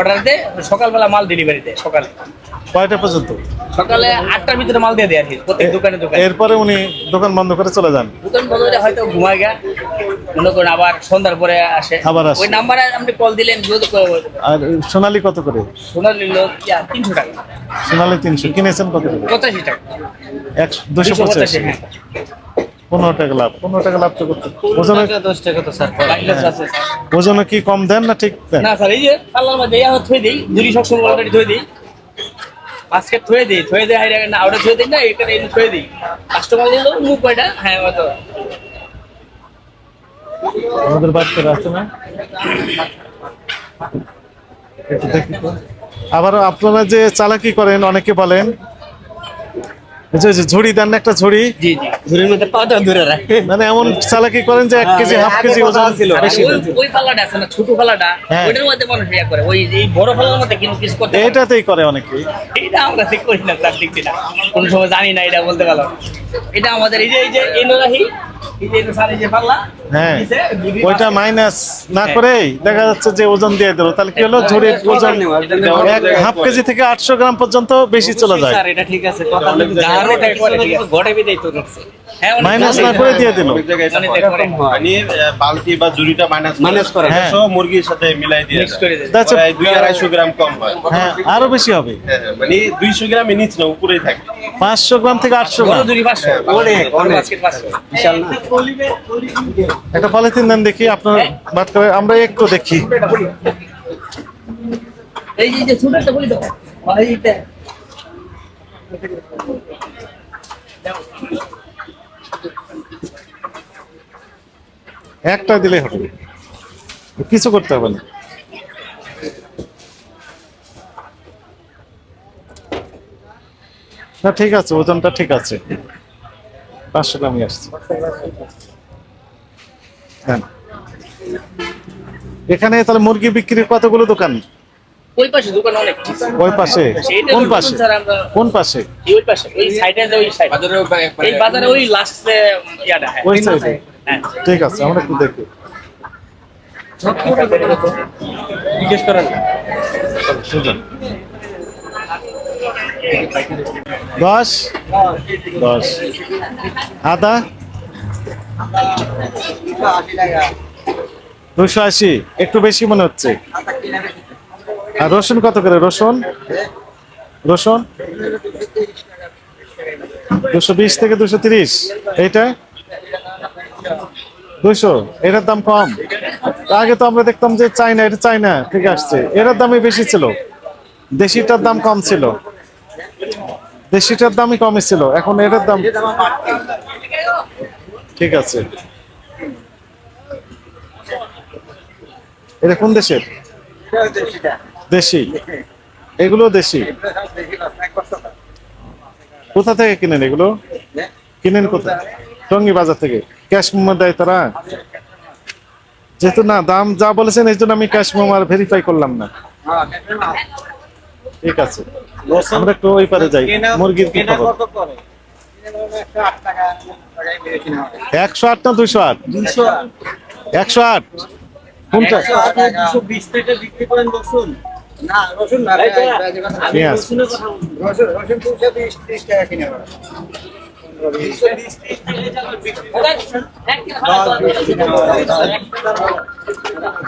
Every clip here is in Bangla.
অর্ডার দেয় সকালবেলা মাল ডেলিভারি দেয় সকালে। কয়টা পর্যন্ত? সকালে আটটার ভিতরে মাল দিয়ে দেয় আর কি প্রত্যেক দোকানে দোকানে। এরপরে উনি দোকান বন্ধ করে চলে যান? দোকান বন্ধ হলে হয়তো ঘুমায় গা। মনে করেন আবার সন্ধ্যার পরে আসে। আবার আসে। ওই নাম্বারে আপনি কল দিলেন যোগাযোগ করে আর সোনালি কত করে? সোনার লোক তিনশো টাকা। সোনালি তিনশো কিনেছেন কত করে? পঁচাশি টাকা। একশো দুশো পঁচাশি। হ্যাঁ। পনেরো টাকা লাভ পনেরো টাকা লাভ তো করতে ওজনে দশ টাকা তো স্যার মাইনাস ওজনে কি কম দেন না ঠিক দেন? না স্যার এই যে পাল্লার মধ্যে ইয়া থই দেই দুরি সবসময় অলরেডি থই দেই। বাস্কেট থয়ে দেই থয়ে দেই হাইরা না ওটা থয়ে দেই না এটা এনে থয়ে দেই। কাস্টমার দিল মুখ কয়টা? হ্যাঁ হয়তো আমাদের বাচ্চারা আছে না? একটু আবার আপনারা যে চালাকি করেন অনেকে বলেন ঝুড়ি দেন একটা ঝুড়ি? জি জি। ঝুড়ির মধ্যে পাওয়া দূরে রাখে মানে এমন চালাকি করেন যে এক কেজি হাফ কেজি ওজন বেশি ওই পাল্লাটা আছে না ছোট পাল্লাটা হ্যাঁ। ওইটার মধ্যে মানুষ ইয়া করে। ওই এই বড় পাল্লার মধ্যে কিন্তু কিছু করতে এটাতেই করে অনেকেই। এটা আমরা ঠিক করি না স্যার দেখছি না কোনো সময় জানি না এটা বলতে পারলাম। এটা আমাদের এই যে এই যে এনোরাহি হ্যাঁ ওইটা মাইনাস না করেই দেখা যাচ্ছে যে ওজন দিয়ে দিল। তাহলে কি হলো? ঝুড়ির ওজন এক হাফ কেজি থেকে আটশো গ্রাম পর্যন্ত বেশি চলে যায়। এটা ঠিক আছে হ্যাঁ মাইনাস না করে দিয়ে দিল। বালতি বা ঝুড়িটা মাইনাস মাইনাস করে। হ্যাঁ। সব মুরগির সাথে মিলাই দিয়ে প্রায় দুই আড়াইশো গ্রাম কম হয়। হ্যাঁ আরও বেশি হবে। হ্যাঁ, হ্যাঁ, মানে দুইশো গ্রাম নিচ না উপরেই থাকে। পাঁচশো গ্রাম থেকে আটশো বড় গ্রাম অনেক, অনেক। বিশাল না। একটা পলিথিন দেন দেখি আপনার বাদ করে আমরা একটু দেখি। এই যে- এই যে বলি তো। এইটা একটা দিলে হবে। কিছু করতে হবে না। না ঠিক আছে ওজনটা ঠিক আছে। পাঁচশো গ্রামই আসছে। হ্যাঁ। এখানে তাহলে মুরগি বিক্রির কতগুলো দোকান? ওই পাশে দোকান অনেক। ওই পাশে? কোন পাশে? কোন পাশে? ওই পাশে ওই সাইডে ওই সাইড। এই বাজারে ওই লাস্ট ইয়াটা হ্যাঁ। ওই সাইডে? হ্যাঁ। ঠিক আছে আমরা একটু দেখি। জিজ্ঞেস করেন সুজন। দশ দশ আদা। দুশো আশি, একটু বেশি মনে হচ্ছে। আর রসুন কত করে? রসুন? রসুন? দুশো বিশ থেকে দুশো তিরিশ। এইটা? দুশো। এটার দাম কম। আগে তো আমরা দেখতাম যে চাইনা এটা চাইনা থেকে আসছে। এটার দামই বেশি ছিল। দেশিটার দাম কম ছিল। দেশিটার দামই কমই ছিল, এখন এটার দাম ঠিক আছে। এটা কোন দেশের? দেশি। এগুলো দেশি। কোথা থেকে কিনেন এগুলো? কিনেন কোথায় টঙ্গি বাজার থেকে। ক্যাশ মোমো দেয় তারা? যেহেতু না, দাম যা বলেছেন, এই জন্য আমি ক্যাশ মোমো আর ভেরিফাই করলাম না। ঠিক আছে আমরা একটু ওই পারে যাই মুরগির কি খবর একশো আট না দুইশো আট একশো আট কোনটা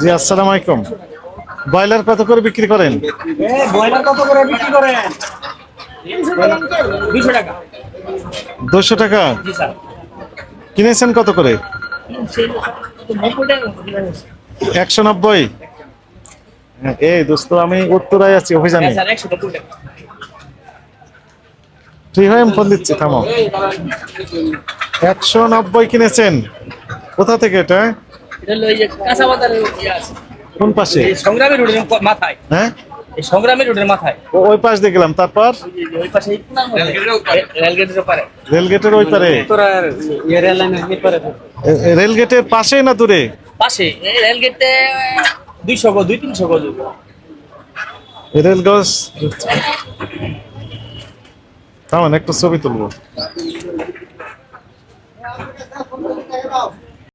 জি আসসালামু আলাইকুম ব্রয়লার কত করে বিক্রি করেন? দুশো টাকা। দুশো টাকা। কিনেছেন কত করে? একশো নব্বই? হ্যাঁ, এই দোস্ত আমি উত্তরায় আছি অভিযানে। হ্যাঁ ফ্রি হয়ে আমি ফোন দিচ্ছি থামো। একশো নব্বই কিনেছেন। কোথা থেকে এটা? ইয়ে কোন পাশে? সংগ্রামী রোডের মাথায়। হ্যাঁ? সংগ্রামী রোডের মাথায়। ওই পাশ দিয়ে গেলাম তারপর? ওই পাশে। রেলগেটের ওপারে। রেলগেটের ওই পারে। এ রেলগেটের পাশে না দূরে? পাশে। রেলগেটে দুইশো গো দুই তিনশো গো রেলগজ থামান একটা ছবি তুলবো।